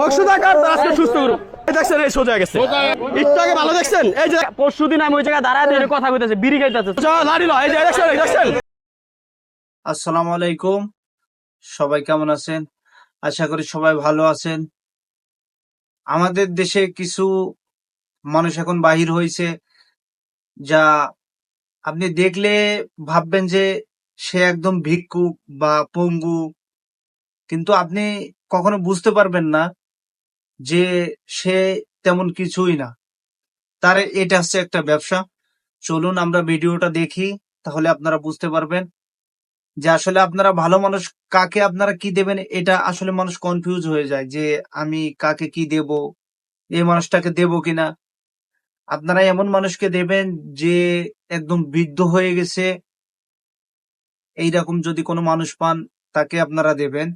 মকসুদাকার তো আজকে সুস্থ দেখছেন, এই সোজা গেছে। একটু আগে ভালো দেখছেন? এই যে আমি ওই জায়গায় দাঁড়ায় কথা কইতেছে, বিড়ি খাইতেছে। এই যে দেখছেন দেখছেন। আসসালামু আলাইকুম। সবাই কেমন আছেন? আশা করি সবাই ভালো আছেন। আমাদের দেশে কিছু মানুষ এখন বাহির হয়েছে, যা আপনি দেখলে ভাববেন যে সে একদম ভিক্ষুক বা পঙ্গু। কিন্তু আপনি কখনো বুঝতে পারবেন না যে সে তেমন কিছুই না। তার এটা হচ্ছে একটা ব্যবসা। চলুন আমরা ভিডিওটা দেখি, তাহলে আপনারা বুঝতে পারবেন যে আসলে আপনারা ভালো মানুষ, কাকে আপনারা কি দেবেন এটা আসলে মানুষ কনফিউজ হয়ে যায় যে আমি কাকে কি দেব, এই মানুষটাকে দেব কিনা। আপনারা এমন মানুষকে দেবেন যে একদম বৃদ্ধ হয়ে গেছে, এইরকম যদি কোনো মানুষ পান তাকে আপনারা দেবেন।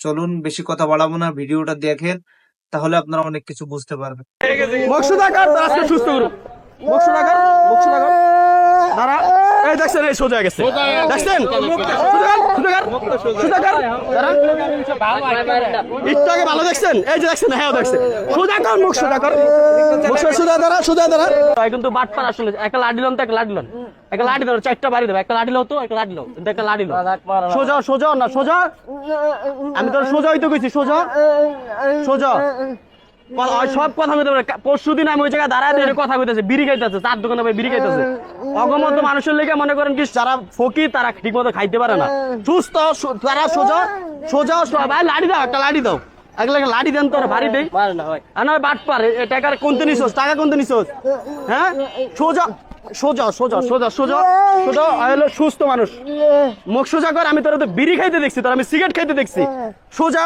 চলুন বেশি কথা বাড়াবো না, ভিডিওটা দেখেন, তাহলে আপনারা অনেক কিছু বুঝতে পারবেন। সুস্থ করুন মকসুদাকার মকসুদাকার দাঁড়া। এই দেখছেন এই সোজা গেছে। দেখছেন? একটু আগে ভালো দেখছেন? এই যে দেখছেন হ্যাঁ দেখছেন। সুদাকার মুখ সুদাকার মুখ সুদা দাঁড়া সুদা দাঁড়া। কিন্তু বাটপার আসলে একটা লাডি লন তো একটা লাডি লন একটা লাডি ধরো চারটা বাড়ি দেবো একটা লাডি লো তো একটা লাডি লো কিন্তু একটা লাডি লো সোজা সোজা না সোজা? আমি তোর সোজা হইতে কইছি সোজা। সোজা। সব কথা কইতে পারে। পরশু দিন আমি ওই জায়গায় দাঁড়ায় দিয়ে কথা কইতেছে বিড়ি খাইতেছে চার দোকানে ভাই বিড়ি খাইতেছে। অগমত মানুষের লেগে মনে করেন কি যারা ফকির তারা ঠিক মতো খাইতে পারে না। সুস্থ তারা সোজা সোজা ভাই লাড়ি দাও একটা লাড়ি দাও। একলা একটা লাড়ি দেন তোর বাড়ি দেই। বাট পার। টাকার কোনতে নিছোস? টাকা কোনতে নিছোস? হ্যাঁ? সোজা সোজা সোজা সোজা সোজা সোজা। হলো সুস্থ মানুষ। মুখ সোজা কর আমি তোর তো বিড়ি খাইতে দেখছি তোর আমি সিগারেট খাইতে দেখছি। সোজা।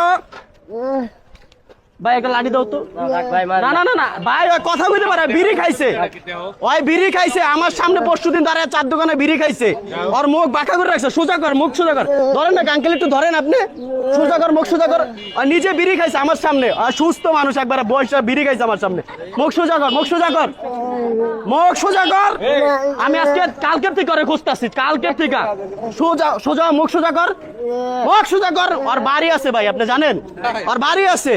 ভাই একটা লাঠি দাও তো। না না না না ভাই ওই কথা কইতে পারে বিড়ি খাইছে। ওই বিড়ি খাইছে আমার সামনে পরশু দিন দাঁড়ায় চার দোকানে বিড়ি খাইছে। ওর মুখ বাঁকা করে রাখছে সোজা কর মুখ সোজা কর। ধরেন না আঙ্কেল একটু ধরেন আপনি। সোজা কর মুখ সোজা কর। আর নিজে বিড়ি খাইছে আমার সামনে। আর সুস্থ মানুষ একবার বয়সটা বিড়ি খাইছে আমার সামনে। মুখ সোজা কর মুখ সোজা কর। মুখ সোজা কর। আমি আজকে কালকের থেকে করে খুঁজতেছি কালকের থেকে। সোজা সোজা মুখ সোজা কর। মুখ সোজা কর। ওর বাড়ি আছে ভাই আপনি জানেন? ওর বাড়ি আছে।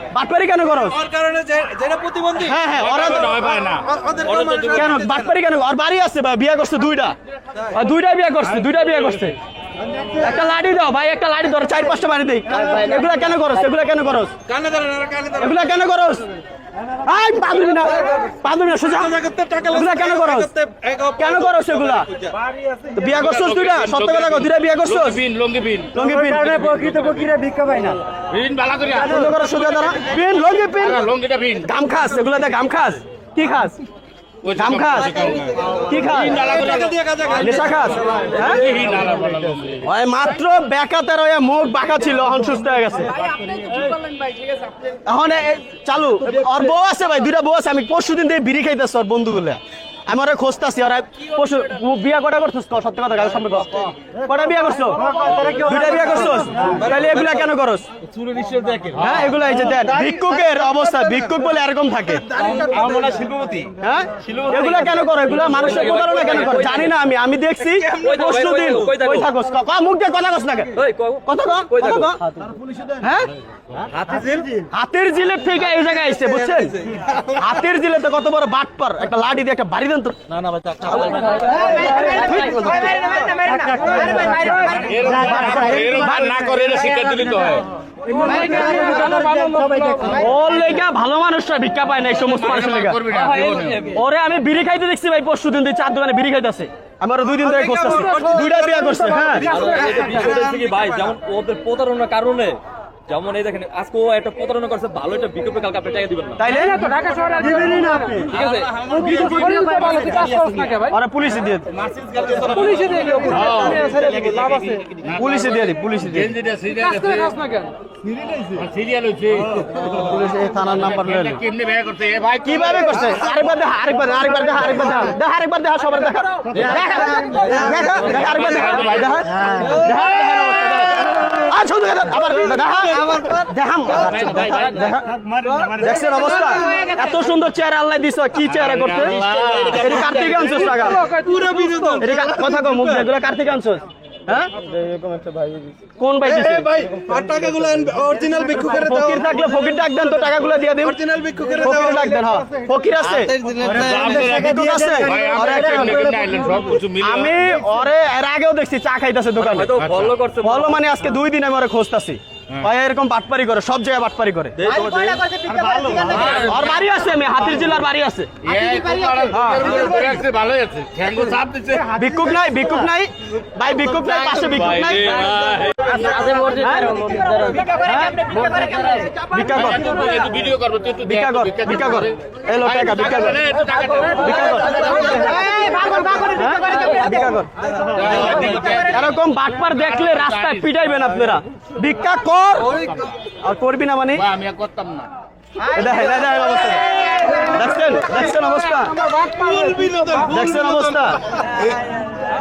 বাটপারি কেন করস কারণে যে- যেটা প্রতিবন্ধী। হ্যাঁ হ্যাঁ ওরা তো কেন বাটপারি কেন? আর বাড়ি আছে ভাই বিয়ে করছে দুইটা? আর দুইটা বিয়ে করছে দুইটা বিয়ে করছে। একটা লাড়ি দাও ভাই একটা লাড়ি ধরো চার পাঁচটা বাড়ি দেই। এগুলা কেন করস? এগুলা কেন করস? ওরা এগুলা কেন করস? আই পাদুমি না পাদুমি না সোজা। এগুলা কেন করো কেন করস এগুলা? তো বিয়ে করছস দুইটা? সত্য কথা কও দুইটা বিয়ে করছস? বিন লঙ্গি বিন লঙ্গি পিন। প্রকৃত ফকিরে ভিক্ষা পায় না। বিন বালা করিয়া। বন্ধ করো সোজা দাঁড়া। পিন লঙ্গি পিন। লঙ্গিটা বিন গাম খাস এগুলা গাম খাস কি খাস? গাম খাস? কি খাস? নেশা খাস? হ্যাঁ? মাত্র বেকাতে রয়ে মুখ বাঁকা ছিল এখন সুস্থ হয়ে গেছে। এখন চালু আর বউ আছে ভাই দুইটা বউ আছে আমি পরশু দিন থেকে বিড়ি খাইতেছি বন্ধুগুলো। আমি ওরা খোঁজতাছি ওরা পরশু ও বিয়া কটা করছিস ক, সত্য কথা সামনে কর। কটা বিয়া করছ? দুইটা বিয়া করছোস? তাহলে এগুলা কেন করস? হ্যাঁ এগুলা এই যে দেন ভিক্ষুকের অবস্থা ভিক্ষুক বলে এরকম থাকে। হ্যাঁ এগুলা কেন করো? এগুলা মানুষের প্রতারণা কেন করো? জানি না আমি আমি দেখছি পরশু দিন। কই থাকোস ক- ক, মুখ দিয়ে কথা কস না কেন? কথা ক কথা ক হ্যাঁ? হাতের জিলের থেকে এই জায়গায় এসে বুঝছেন? হাতের জিলে তো কত বড় বাটপার একটা লাঠি দিয়ে একটা বাড়ি দেন তো না না না করে শিক্ষা দিলি তো হয় ওর লেগা ভালো মানুষরা ভিক্ষা পায় না এই সমস্ত মানুষের লেগা ওরে আমি বিড়ি খাইতে দেখছি ভাই পরশু দিন দিয়ে চার দোকানে বিড়ি খাইতেছে আমার দুই দিন ধরে খুঁজতেছি দুইটা বিয়া করছে হ্যাঁ ভাই যেমন ওদের প্রতারণার কারণে যেমন এই দেখেন আজকে ও একটা প্রতারণা করছে ভালো একটা বিকল্প কালকে আপনি টাকা দিবেন না তাইলে দিবেনই না আপনি ঠিক আছে ওরা পুলিশে দিয়ে দিই। পুলিশে দিয়ে দিই পুলিশে দিয়ে দি পুলিশে দিয়ে দিই। সিরিয়াল কাজ করে কাজ না কেন সিরিয়াল হচ্ছে পুলিশ এই থানার নাম্বার লয়ে নিই। কেমনে ব্যয় করতে এ ভাই কীভাবে করছে আরেকবার দেখা আরেকবার আরেকবার দেখা আরেকবার দেখা দেখা আরেকবার দেখা সবার দেখা দেখা দেখা দেখা আরেকবার দেখা ভাই দেখা দেখা আর শুধু আবার দেখাম দেখছেন অবস্থা? এত সুন্দর চেয়ার আল্লাহ দিছ কি চেয়ারে করতে এটা কার্তিক আনছস টাকা কথা মুখ কার্তিক আনছস হ্যাঁ? কোন ভাই দিছে? ভাই আর টাকাগুলো অরিজিনাল দাও ফকির থাকলে ফকির ডাক দেন তো টাকাগুলো দিয়ে দিন। অরিজিনাল ভিক্ষুকের দাও ফকির ডাক দেন হ্যাঁ। ফকির আছে। আমি ওরে এর আগেও দেখছি চা খাইতেছে দোকানে। ফলো মানে আজকে দুই দিন আমি ওরে খোঁজতাছি। ভাই এরকম বাটপারি করে সব জায়গায় বাটপারি করে। আর বাড়ি আছে আমি হাতির জেলার বাড়ি আছে। দিছে। ভিক্ষুক নাই ভিক্ষুক নাই। ভাই ভিক্ষুক নাই পাশে ভিক্ষুক নাই। ভিক্ষা কর একটু ভিক্ষা কর ভিক্ষা কর। এরকম বাটপার দেখলে রাস্তায় পিটাইবেন আপনারা। ভিক্ষা কর। আর করবি না মানে? ভাই, আমি করতাম না। দেখছেন? দেখছেন অবস্থা? দেখছেন অবস্থা?